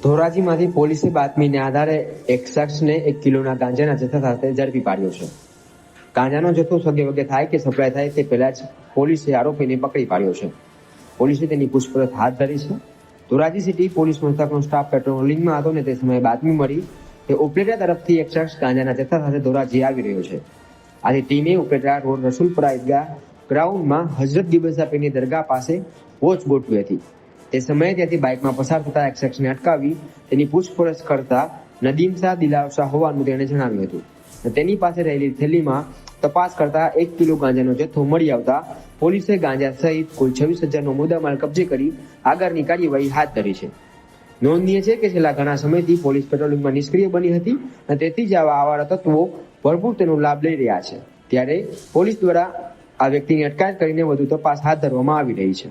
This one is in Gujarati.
ધોરાજીમાંથી પોલીસે બાતમીને આધારે એક શખ્સને એક કિલોના ગાંજાના જથ્થા સાથે ઝડપી પાડ્યો છે. ગાંજાનો જથ્થો સગે વગે થાય કે સપ્લાય થાય તે પહેલા જ પોલીસે આરોપીને પકડી પાડ્યો છે. પોલીસે તેની પૂછપરછ હાથ ધરી છે. ધોરાજી સિટી પોલીસ મથકનો સ્ટાફ પેટ્રોલિંગમાં હતો ને તે સમયે બાતમી મળી કે ઉપલેટા તરફથી એક શખ્સ ગાંજાના જથ્થા સાથે ધોરાજી આવી રહ્યો છે. આથી ટીમે ઉપલેટા રોડ રસુલપુરા ઈદગાહ ગ્રાઉન્ડમાં હજરત ગિબસાપીની દરગાહ પાસે વોચ ગોઠવી હતી. તે સમયે ત્યાંથી બાઇકમાં પસાર થતા એક શખ્સને અટકાવી તેની પૂછપરછ કરતા નદીમ શાહ દિલાવ હોવાનું તેણે જણાવ્યું હતું. તેની પાસે રહેલી થેલીમાં તપાસ કરતા એક કિલો ગાંજાનો જથ્થો મળી આવતા પોલીસે ગાંજા સહિત કુલ છવ્વીસ હજારનો મુદ્દામાલ કબજે કરી આગળની કાર્યવાહી હાથ ધરી છે. નોંધનીય છે કે છેલ્લા ઘણા સમયથી પોલીસ પેટ્રોલિંગમાં નિષ્ક્રિય બની હતી અને તેથી જ આવા આવાળા તત્વો ભરપૂર તેનો લાભ લઈ રહ્યા છે. ત્યારે પોલીસ દ્વારા આ વ્યક્તિની અટકાયત કરીને વધુ તપાસ હાથ ધરવામાં આવી રહી છે.